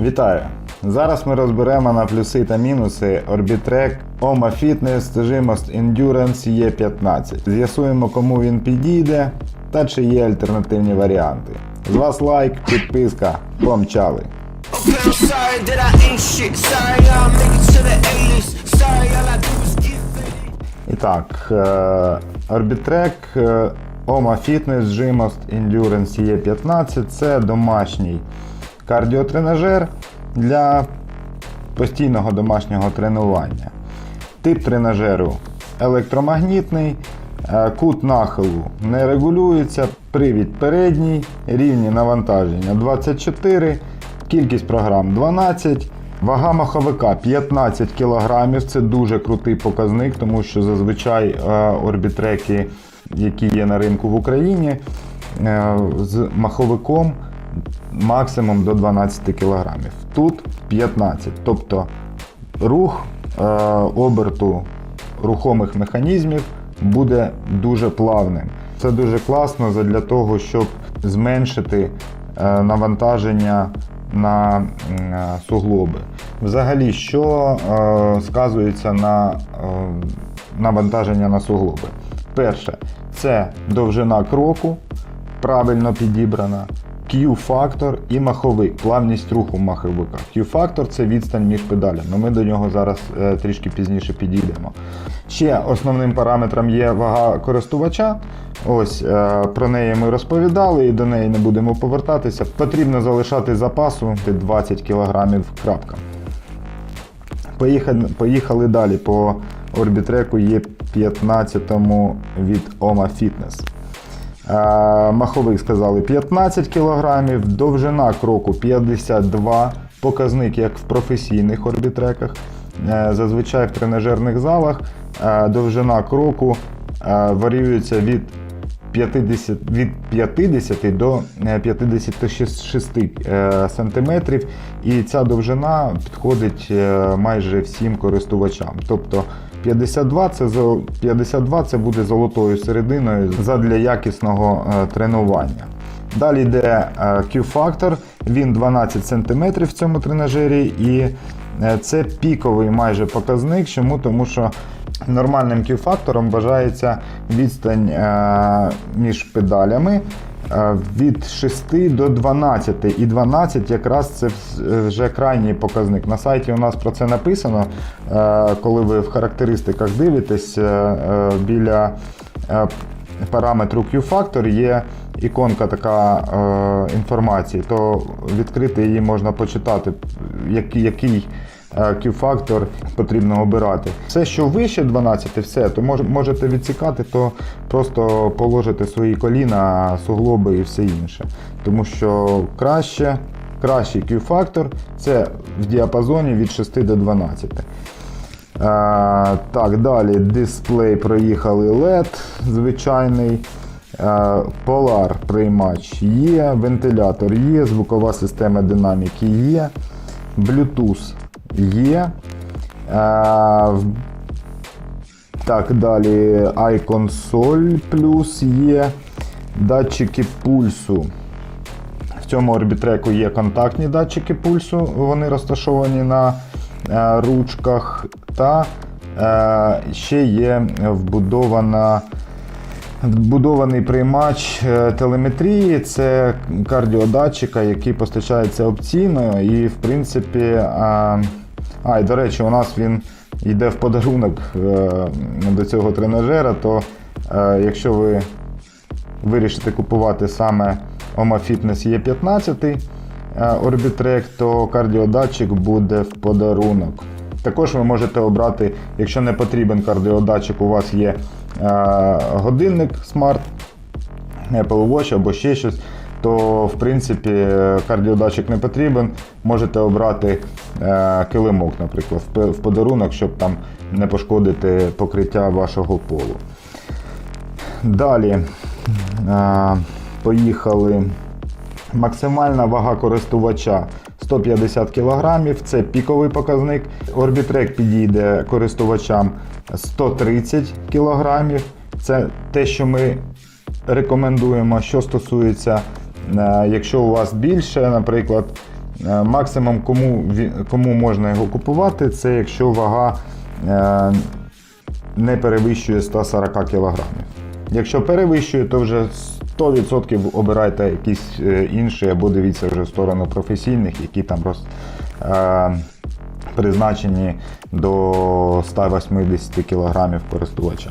Вітаю! Зараз ми розберемо на плюси та мінуси Orbitrek OMA Fitness Stejimos Endurance E15. З'ясуємо, кому він підійде та чи є альтернативні варіанти. З вас лайк, підписка, помчали! І так, е, Orbitrek е, OMA Fitness Gymos Endurance E15 це домашній кардіотренажер для постійного домашнього тренування. Тип тренажеру електромагнітний, е, кут нахилу не регулюється, привід передній, рівні навантаження 24, кількість програм 12. Вага маховика 15 кг. Це дуже крутий показник, тому що зазвичай е, орбітреки, які є на ринку в Україні, е, з маховиком максимум до 12 кг. Тут 15. Тобто рух е, оберту рухомих механізмів буде дуже плавним. Це дуже класно для того, щоб зменшити е, навантаження на е, суглоби. Взагалі, що е, сказується на е, навантаження на суглоби? Перше, це довжина кроку, правильно підібрана. Q-фактор і маховик, плавність руху маховика. Q-фактор це відстань між педалями. Ми до нього зараз е, трішки пізніше підійдемо. Ще основним параметром є вага користувача. Ось е, про неї ми розповідали і до неї не будемо повертатися. Потрібно залишати запасу 20 кг крапка. Поїхали, поїхали далі по орбітреку Є15 від Oma Fitness. Е, Маховик сказали 15 кг, довжина кроку 52 показник, як в професійних орбітреках. Е, Зазвичай в тренажерних залах е, довжина кроку варіюється від 50, від 50 до е, 56 е, сантиметрів, і ця довжина підходить майже всім користувачам. Тобто 52 це, 52 це буде золотою серединою задля якісного е, тренування. Далі йде е, Q-фактор, він 12 см в цьому тренажері, і е, це піковий майже показник. Чому? Тому що нормальним Q-фактором вважається відстань між педалями від 6 до 12. І 12 якраз це вже крайній показник. На сайті у нас про це написано. Е, Коли ви в характеристиках дивитесь, е, е, біля е, параметру Q-фактор є іконка така е, інформації, то відкрити її можна почитати, який, е, Q-фактор потрібно обирати. Все, що вище 12, все, то можете відсікати, то просто положите свої коліна, суглоби і все інше. Тому що краще, кращий Q-фактор це в діапазоні від 6 до 12. Е, так, далі дисплей проїхали LED звичайний. Е, Polar приймач є, вентилятор є, звукова система динаміки є, Bluetooth є. Е, так, далі iConsole Plus є, датчики пульсу. В цьому орбітреку є контактні датчики пульсу, вони розташовані на е, ручках, та е, ще є вбудована. Вбудований приймач е, телеметрії це кардіодатчика, який постачається опційно. І, в принципі, а, і до речі, у нас він йде в подарунок е, до цього тренажера. То е, якщо ви вирішите купувати саме OMA Fitness E15 е, Orbitrek, то кардіодатчик буде в подарунок. Також ви можете обрати, якщо не потрібен кардіодатчик, у вас є е, годинник Smart, Apple Watch або ще щось, то в принципі е, кардіодатчик не потрібен. Можете обрати е, килимок, наприклад, в подарунок, щоб там не пошкодити покриття вашого полу. Далі е, поїхали. Максимальна вага користувача 150 кг, це піковий показник. Orbitrek підійде користувачам 130 кг. Це те, що ми рекомендуємо. Що стосується, якщо у вас більше, наприклад, Е, Максимум, кому, кому можна його купувати, це якщо вага е, не перевищує 140 кг. Якщо перевищує, то вже 100% обирайте якісь е, інші або дивіться вже в сторону професійних, які там роз, е, призначені до 180 кг користувача.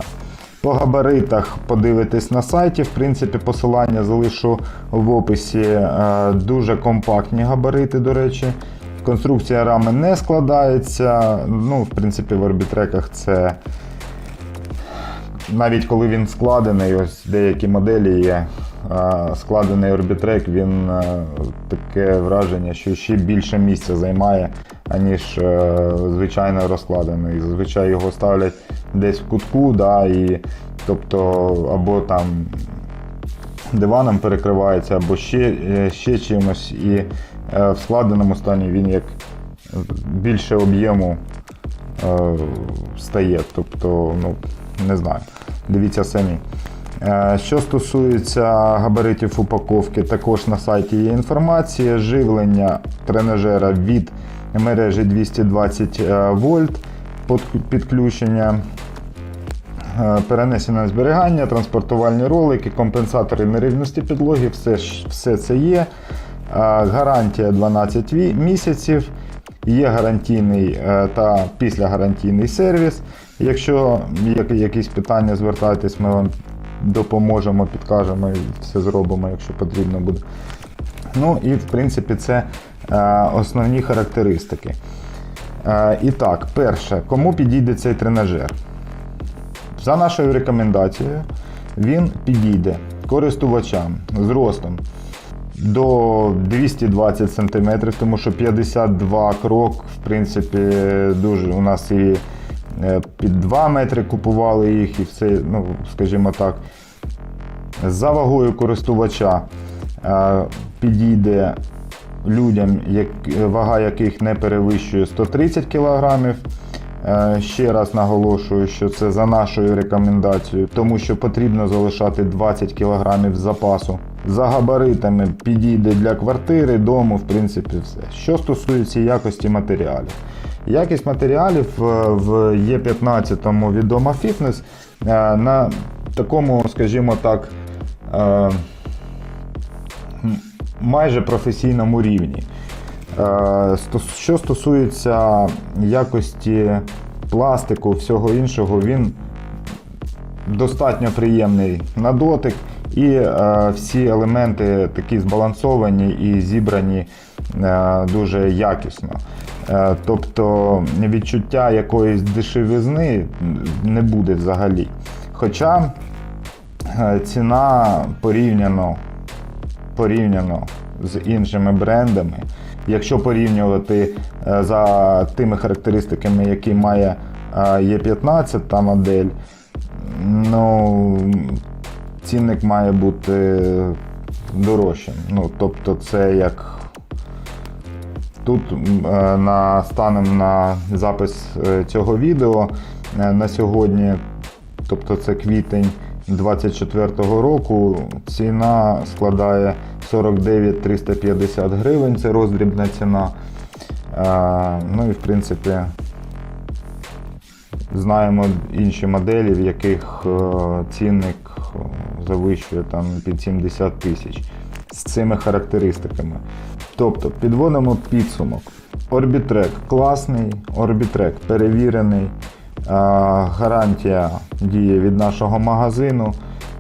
По габаритах подивитись на сайті. В принципі, посилання залишу в описі. Е, Дуже компактні габарити, до речі. Конструкція рами не складається. Ну, в принципі, в орбітреках це навіть коли він складений, ось деякі моделі є. е, Складений орбітрек, він е, таке враження, що ще більше місця займає, аніж звичайно розкладений. Зазвичай його ставлять десь в кутку, да, і, тобто, або там диваном перекривається, або ще, е, ще чимось. І е, в складеному стані він як більше об'єму е, стає. Тобто, ну, не знаю. Дивіться самі. Що стосується габаритів упаковки, також на сайті є інформація. Живлення тренажера від мережі 220 е, вольт, підключення Е, перенесене зберігання, транспортувальні ролики, компенсатори нерівності підлоги, все, все це є. Е, Гарантія 12 місяців. Є гарантійний е, та післягарантійний сервіс. Якщо є якісь питання, звертайтесь, ми вам допоможемо, підкажемо і все зробимо, якщо потрібно буде. Ну і в принципі це основні характеристики. Е, і так, перше, кому підійде цей тренажер? За нашою рекомендацією, він підійде користувачам з ростом до 220 см, тому що 52 крок, в принципі, дуже у нас і е, під 2 метри купували їх, і все, ну, скажімо так. За вагою користувача е, підійде людям, вага яких не перевищує 130 кг. Е, Ще раз наголошую, що це за нашою рекомендацією, тому що потрібно залишати 20 кг запасу. За габаритами підійде для квартири, дому, в принципі, все. Що стосується якості матеріалів. Якість матеріалів е, в Е15 відома фітнес е, на такому, скажімо так, майже професійному рівні. Е, Що стосується якості пластику, всього іншого, він достатньо приємний на дотик, і е, всі елементи такі збалансовані і зібрані е, дуже якісно. Тобто відчуття якоїсь дешевизни не буде взагалі. Хоча ціна порівняно порівняно з іншими брендами. Якщо порівнювати е, за тими характеристиками, які має е, Е15 та модель, ну, цінник має бути дорожчим. Ну, тобто це як Тут е, на станом на запис е, цього відео на сьогодні, тобто це квітень 24-го року, ціна складає 49 350 гривень, це роздрібна ціна. Е, Ну і в принципі знаємо інші моделі, в яких е, цінник е, завищує там під 70 тисяч з цими характеристиками. Тобто підводимо підсумок. Орбітрек класний, орбітрек перевірений, гарантія діє від нашого магазину.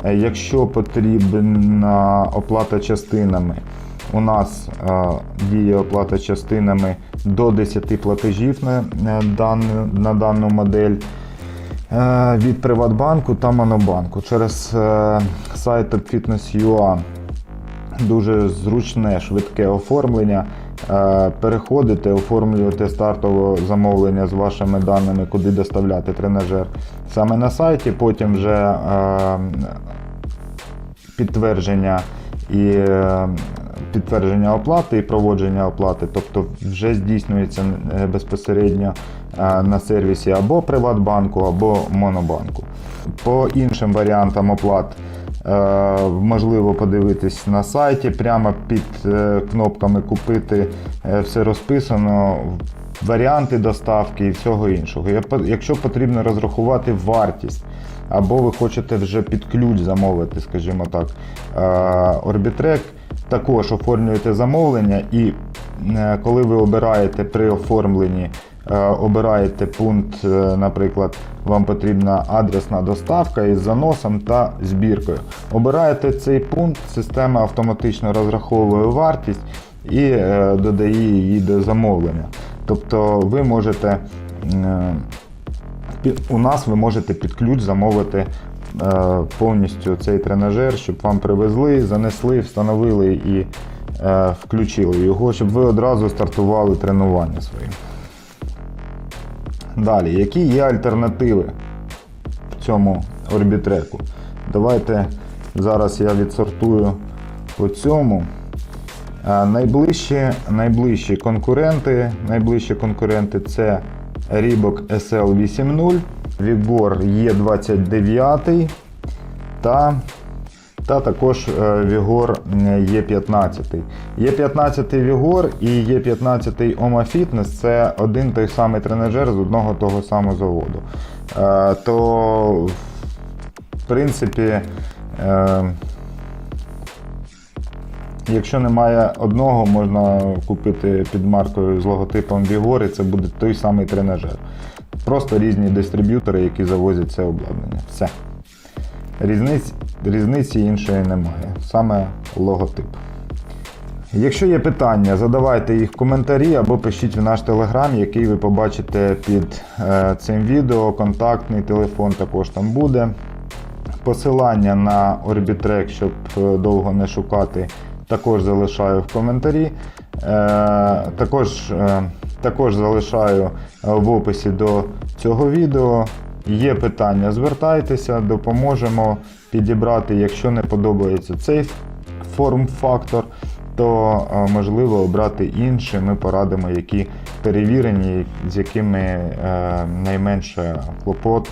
Е, Якщо потрібна оплата частинами, у нас діє оплата частинами до 10 платежів на, на, дану, на дану модель е, від Приватбанку та Монобанку. Через е, сайт Fitness.ua дуже зручне, швидке оформлення. Е, Переходите, оформлюєте стартове замовлення з вашими даними, куди доставляти тренажер саме на сайті. Потім вже е, підтвердження і е, підтвердження оплати і проводження оплати, тобто вже здійснюється безпосередньо на сервісі або Приватбанку, або Монобанку. По іншим варіантам оплат можливо подивитись на сайті, прямо під е, кнопками купити е, все розписано, варіанти доставки і всього іншого. Якщо потрібно розрахувати вартість, або ви хочете вже під ключ замовити, скажімо так, е, Orbitrek, також оформлюєте замовлення і е, коли ви обираєте при оформленні, е, обираєте пункт, е, наприклад, вам потрібна адресна доставка із заносом та збіркою. Обираєте цей пункт, система автоматично розраховує вартість і е, додає її до замовлення. Тобто ви можете е, у нас ви можете під ключ замовити е, повністю цей тренажер, щоб вам привезли, занесли, встановили і е, включили його, щоб ви одразу стартували тренування свої. Далі, які є альтернативи в цьому орбітреку? Давайте зараз я відсортую по цьому. Е, Найближчі, найближчі конкуренти, найближчі конкуренти це Reebok SL80, Vigor E29 та, та також е, Vigor E15. E15 Vigor і E15 Oma Fitness це один той самий тренажер з одного того самого заводу. Е, То, в принципі, е, Якщо немає одного, можна купити під маркою з логотипом Vigor, і це буде той самий тренажер. Просто різні дистриб'ютори, які завозять це обладнання. Все. Різниць, різниці іншої немає. Саме логотип. Якщо є питання, задавайте їх в коментарі або пишіть в наш телеграм, який ви побачите під е, цим відео. Контактний телефон також там буде. Посилання на Orbitrek, щоб е, довго не шукати, також залишаю в коментарі. Е, також, також залишаю в описі до цього відео. Є питання, звертайтеся, допоможемо підібрати, якщо не подобається цей форм-фактор, то е, можливо обрати інший. Ми порадимо, які перевірені, з якими е, найменше клопот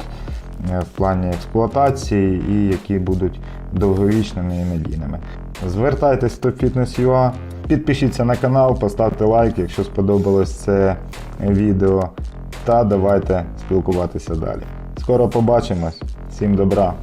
е, в плані експлуатації і які будуть довговічними і надійними. Звертайтесь до Fitness.ua, підпишіться на канал, поставте лайк, якщо сподобалось це відео, та давайте спілкуватися далі. Скоро побачимось. Всім добра!